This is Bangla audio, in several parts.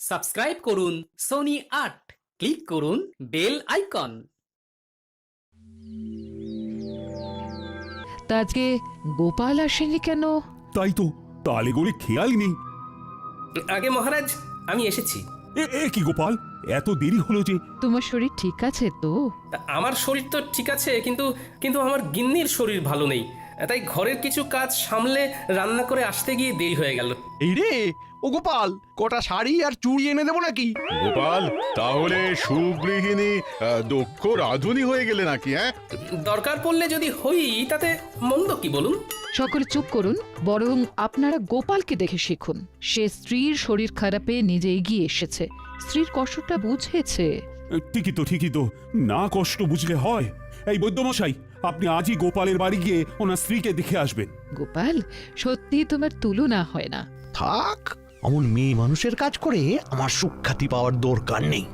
সাবস্ক্রাইব করুন সোনি আট। ক্লিক করুন বেল আইকন। তা আজকে গোপাল আসেনি কেন? তাই তো তালে গড়ে খেয়ালই নেই। আগে মহারাজ আমি এসেছি। এ এ কি গোপাল? এত দেরি হলো যে তোমার শরীর ঠিক আছে তো তা? আমার শরীর তো ঠিক আছে কিন্তু কিন্তু আমার গিন্নির শরীর ভালো নেই। তাই ঘরের কিছু কাজ সামলে রান্না করে আসতে গিয়ে দেরি হয়ে গেল। এই রে ও গোপাল কটা শাড়ি আর চুড়ি এনে দেবো নাকি? গোপাল তাহলে সুগৃহিণী আহ, দক্ষ রাধুনি হয়ে গেলে নাকি হ্যাঁ? দরকার পড়লে যদি হই তাতে মন্দ কি বলুন? সকলে চুপ করুন বরং আপনারা গোপালকে দেখে শিখুন। সে স্ত্রীর শরীর খারাপে নিজে এগিয়ে এসেছে। স্ত্রীর কষ্টটা বুঝেছে। ঠিকই তো ঠিকই তো। না কষ্ট বুঝলে হয়। এই বৈদ্যমশাই আপনি আজই গোপালের বাড়ি গিয়ে ওনার স্ত্রীকে দেখে আসবেন। গোপাল সত্যি তোমার তুলনা হয় না। থাক অমন মেয়ে মানুষের কাজ করে আমার সুখ্যাতি পাওয়ার দরকার নেই।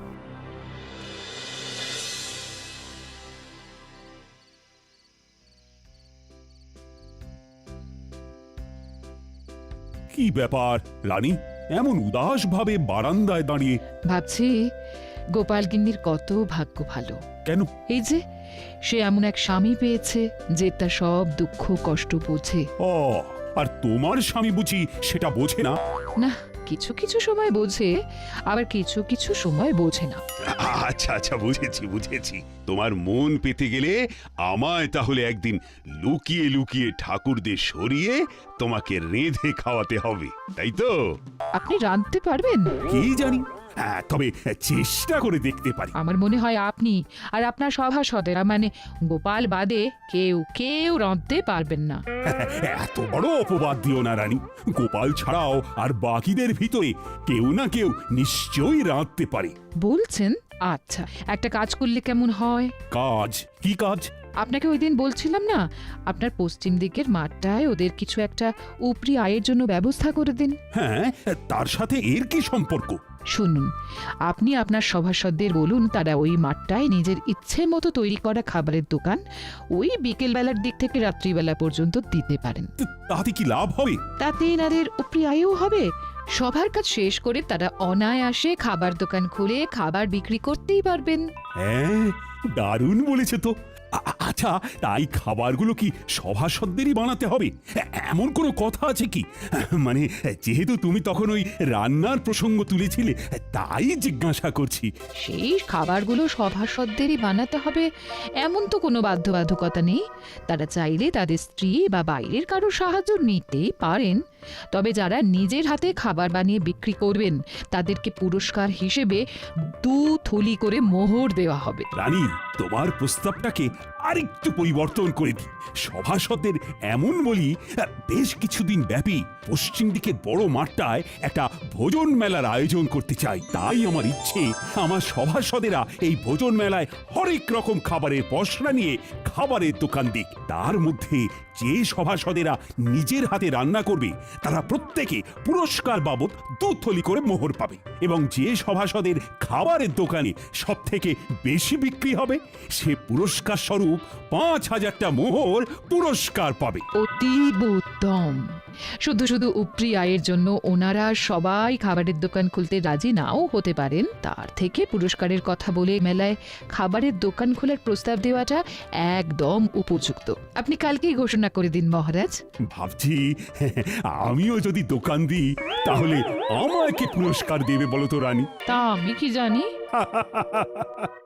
কি ব্যাপার রানী? এমন উদাস ভাবে বারান্দায় দাঁড়িয়ে ভাবছি গোপাল গিন্নির কত ভাগ্য ভালো। কেন? এই যে সে এমন এক স্বামী পেয়েছে যে তার সব দুঃখ কষ্ট বোঝে। ও আর তোমার স্বামী বুঝি সেটা বোঝে না? না কিছু কিছু সময় বোঝে আবার কিছু কিছু সময় বোঝে না। আচ্ছা আচ্ছা বুঝেছি বুঝেছি। তোমার মন পেতে গেলে আমায় তাহলে একদিন লুকিয়ে লুকিয়ে ঠাকুরদের সরিয়ে তোমাকে রেঁধে খাওয়াতে হবে তাই তো? আপনি রাঁধতে পারবেন? কি জানি? হ্যাঁ তবে চেষ্টা করে দেখতে পারি। আমার মনে হয় আপনি আর আপনার সভাসদেরা মানে গোপাল বাদে কেউ কেউ রাঁধতে পারবেন না। এত বড় অপবাদ দিও না রানী। গোপাল ছাড়াও আর বাকিদের ভিতরে কেউ না কেউ নিশ্চয়ই রাঁধতে পারে। বলছেন? আচ্ছা একটা কাজ করলে কেমন হয়? কাজ? কি কাজ? আপনাকে ওই দিন বলছিলাম না আপনার পশ্চিম দিকের মাঠটায় ওদের কিছু একটা উপরি আয়ের জন্য ব্যবস্থা করে দিন। হ্যাঁ তার সাথে এর কি সম্পর্ক? শুনুন আপনি আপনার সভাসদদের বলুন তারা ওই মাঠটায় নিজের ইচ্ছে মতো তৈরি করা খাবারের দোকান ওই বিকেলবেলার দিক থেকে রাত্রিবেলা পর্যন্ত দিতে পারেন। তাতে কি লাভ হবে? তাতে এনাদের উপরি আয়ও হবে। সবার কাজ শেষ করে তারা অনায়াসে খাবার দোকান খুলে খাবার বিক্রি করতেই পারবেন। হ্যাঁ দারুণ বলেছে তো। আচ্ছা তাই খাবারগুলো কি সভাসদেরই বানাতে হবে? এমন কোনো কথা আছে কি? মানে যেহেতু তুমি তখন ওই রান্নার প্রসঙ্গ তুলেছিলে তাই জিজ্ঞাসা করছি। সেই খাবারগুলো সভাসদেরই বানাতে হবে এমন তো কোনো বাধ্যবাধকতা নেই। তারা চাইলে তাদের স্ত্রী বা বাইরের কারও সাহায্য নিতেই পারেন। তবে যারা নিজের হাতে খাবার বানিয়ে বিক্রি করবেন তাদেরকে পুরস্কার হিসেবে দু থলি করে মোহর দেওয়া হবে। রানী তোমার প্রস্তাবটাকে আরেকটু পরিবর্তন করে দিই। সভাসদের এমন বলি বেশ কিছুদিন ব্যাপী পশ্চিম দিকের বড় মাঠটায় একটা ভোজন মেলার আয়োজন করতে চাই। তাই আমার ইচ্ছে, আমার সভাসদেরা এই ভোজন মেলায় হরেক রকম খাবারের পসরা নিয়ে খাবারের দোকান দিক। তার মধ্যে যে সভাসদেরা নিজের হাতে রান্না করবে, তারা প্রত্যেকে পুরস্কার বাবদ দু থলি করে মোহর পাবে এবং যে সভাসদের খাবারের দোকানে সব থেকে বেশি বিক্রি হবে, সে পুরস্কার স্বরূপ পাঁচ হাজারটা মোহর পুরস্কার পাবে। অতীব উত্তম। শুধু শুধু উপরি আয়ের জন্য ওনারা সবাই খাবারের দোকান খুলতে রাজি নাও হতে পারেন। তার থেকে পুরস্কারের কথা বলে মেলায় খাবারের দোকান খোলার প্রস্তাব দেওয়াটা একদম উপযুক্ত। আপনি কালকেই ঘোষণা করে দিন মহারাজ। ভাবছি আমিও যদি দোকান দিই তাহলে আমাকে পুরস্কার দেবে বলো তো রানী? তা আমি কি জানি?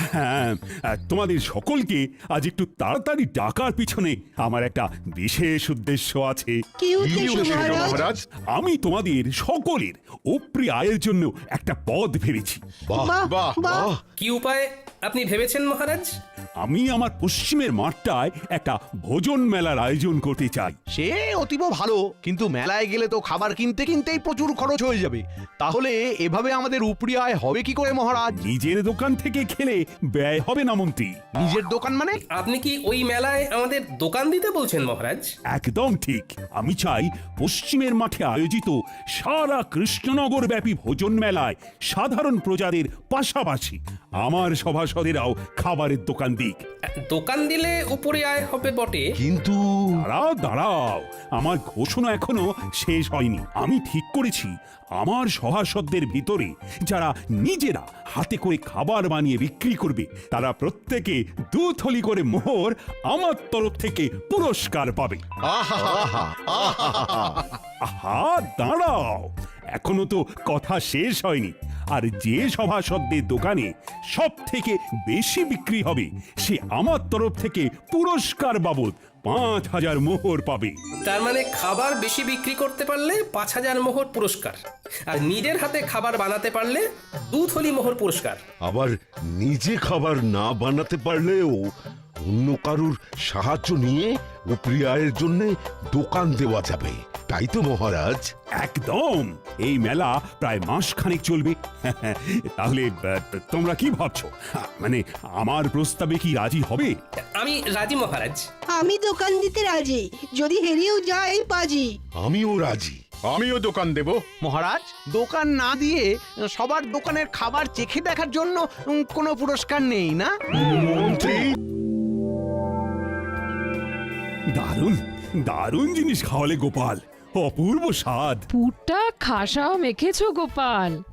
হ্যাঁ আহ, তোমাদের সকলকে আজ একটু তাড়াতাড়ি ডাকার পিছনে আমার একটা বিশেষ উদ্দেশ্য আছে। কি উদ্দেশ্য মহারাজ? আমি তোমাদের সকলের ওপ্রি আয়ের জন্য একটা পদ ভেবেছি। বাহ বাহ। বাহ। কি উপায় আপনি ভেবেছেন মহারাজ? আমি আমার পশ্চিমের মাঠটায় একটা ভোজন মেলার আয়োজন করতে চাই। সে অতীব ভালো কিন্তু মেলায় গেলে তো খাবার কিনতে কিনতেই প্রচুর খরচ হয়ে যাবে। তাহলে এভাবে আমাদের উপরি আয় হবে কি করে মহারাজ? নিজের দোকান থেকে খেলে ব্যয় হবে না মন্ত্রী। নিজের দোকান মানে? আপনি কি ওই মেলায় আমাদের দোকান দিতে বলছেন মহারাজ? একদম ঠিক। আমি চাই পশ্চিমের মাঠে আয়োজিত সারা কৃষ্ণনগর ব্যাপী ভোজন মেলায় সাধারণ প্রজাদের পাশাপাশি আমার সভাসদেরাও খাবারের দোকান দিক। দোকান দিলে উপরে আয় হবে বটে। কিন্তু দাঁড়াও দাঁড়াও। আমার ঘোষণা এখনও শেষ হয়নি। আমি ঠিক করেছি। আমার সভাসদদের ভিতরে যারা নিজেরা হাতে করে খাবার বানিয়ে বিক্রি করবে তারা প্রত্যেকে দু থলি করে মোহর আমার তরফ থেকে পুরস্কার পাবে। আহা দাঁড়াও। এখনও তো কথা শেষ হয়নি। আর যে সভাসদদের দোকানে সব থেকে বেশি বিক্রি হবে সে আমার তরফ থেকে পুরস্কার বাবদ পাঁচ হাজার মোহর পাবে। তার মানে খাবার বেশি বিক্রি করতে পারলে পাঁচ হাজার মোহর পুরস্কার। আর নিজের হাতে খাবার বানাতে পারলে দু থলি মোহর পুরস্কার। আবার নিজে খাবার না বানাতে পারলেও অন্য কারুর সাহায্য নিয়ে উপরি আয়ের জন্য দোকান দেওয়া যাবে। তাই তো মহারাজ। একদম। এই মেলা প্রায় মাস খানেক চলবে। তাহলে আহ, তোমরা কি ভাবছ? মানে আমার প্রস্তাবে কি রাজি হবে? আমি রাজি মহারাজ। আমি দোকান দিতে রাজি। যদি হেরেও যাই পাজি আমিও রাজি। আমিও দোকান দেব। মহারাজ দোকান না দিয়ে সবার দোকানের খাবার চেখে দেখার জন্য উম, কোনো পুরস্কার নেই না? মন্ত্রী! দারুণ! দারুণ জিনিস খাওয়ালে গোপাল। অপূর্ব স্বাদ। পুরটা খাসাও মেখেছো গোপাল।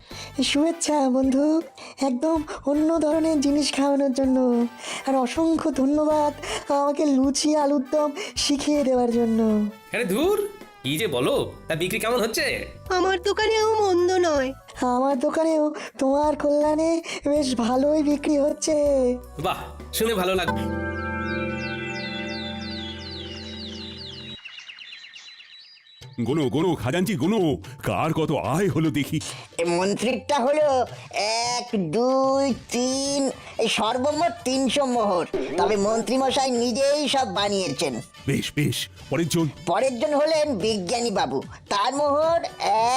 শুভেচ্ছা বন্ধু। একদম অন্য ধরনের জিনিস খাওয়ানোর জন্য। আর অসংখ্য ধন্যবাদ আমাকে লুচি আলুর দম শিখিয়ে দেওয়ার জন্য। আরে ধুর কি যে বলো তা বিক্রি কেমন হচ্ছে? আমার দোকানেও মন্দ নয়। আমার দোকানেও তোমার কল্যাণে বেশ ভালোই বিক্রি হচ্ছে। বাহ শুনে ভালো লাগবে গোনো গোনো খাজাঞ্চি গোনো। কার কত আয় হলো দেখি। মন্ত্রীরটা হলো এক দুই তিন এই সর্বমোট তিনশো মোহর। তবে মন্ত্রী মশাই নিজেই সব বানিয়েছেন। বেশ বেশ পরের জন। পরের জন হলেন বিজ্ঞানী বাবু। তার মোহর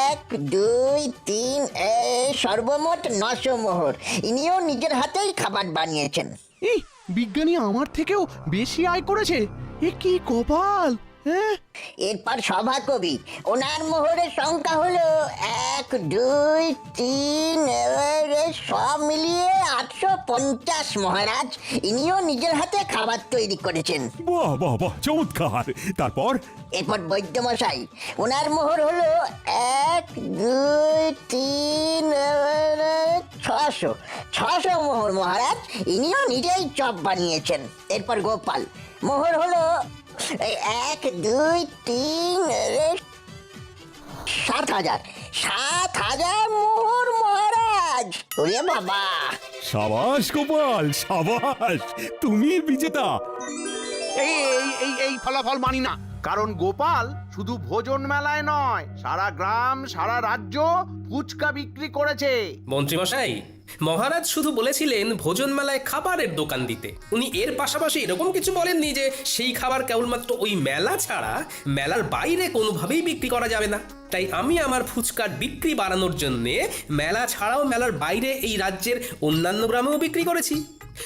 এক দুই তিন এই সর্বমোট নশো মোহর। ইনিও নিজের হাতেই খাবার বানিয়েছেন। এই বিজ্ঞানী আমার থেকেও বেশি আয় করেছে। এ কি কপাল! হ্যাঁ? এরপর সভাকবি ওনার মোহরের সংখ্যা হলো এক দুই তিন সব মিলিয়ে আটশো পঞ্চাশ মহারাজ। ইনিও নিজের হাতে খাবার তৈরি করেছেন। বাহ বাহ বাহ চমৎকার। তারপর? এরপর বৈদ্যমশাই ওনার মোহর হলো এক দুই তিন ছশো। ছশো মোহর মহারাজ ইনিও নিজেই চপ বানিয়েছেন। এরপর গোপাল মোহর হলো এক দুই তিন সাত হাজার। সাত হাজার মোহর মহারাজ। ওরে বাবা। সাবাস গোপাল সাবাস। তুমি বিজেতা। এই এই এই এই ফলাফল মানি না। কারণ গোপাল শুধু ভোজন মেলায় নয় সারা গ্রাম সারা রাজ্য ফুচকা বিক্রি করেছে। মন্ত্রীমশাই মহারাজ শুধু বলেছিলেন ভোজন মেলায় খাবারের দোকান দিতে। উনি এর পাশাপাশি এরকম কিছু বলেননি যে, সেই খাবার কেবলমাত্র ওই মেলা ছাড়া মেলার বাইরে কোনোভাবেই বিক্রি করা যাবে না। তাই আমি আমার ফুচকার বিক্রি বাড়ানোর জন্যে মেলা ছাড়াও মেলার বাইরে এই রাজ্যের অন্যান্য গ্রামেও বিক্রি করেছি।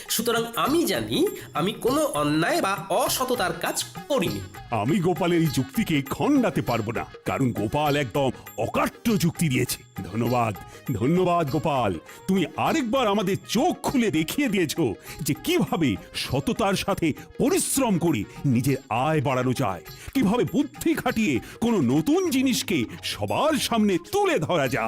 সুতরাং আমি জানি আমি কোনো অন্যায় বা অসততার কাজ করিনি। আমি গোপালের এই যুক্তিকে খণ্ডাতে পারব না, কারণ গোপাল একদম অকাট্য যুক্তি দিয়েছে। ধন্যবাদ ধন্যবাদ গোপাল। তুমি আরেকবার আমাদের চোখ খুলে দেখিয়ে দিয়েছ যে কীভাবে সততার সাথে পরিশ্রম করে নিজের আয় বাড়ানো যায়, কীভাবে বুদ্ধি খাটিয়ে কোনো নতুন জিনিসকে সবার সামনে তুলে ধরা যায়।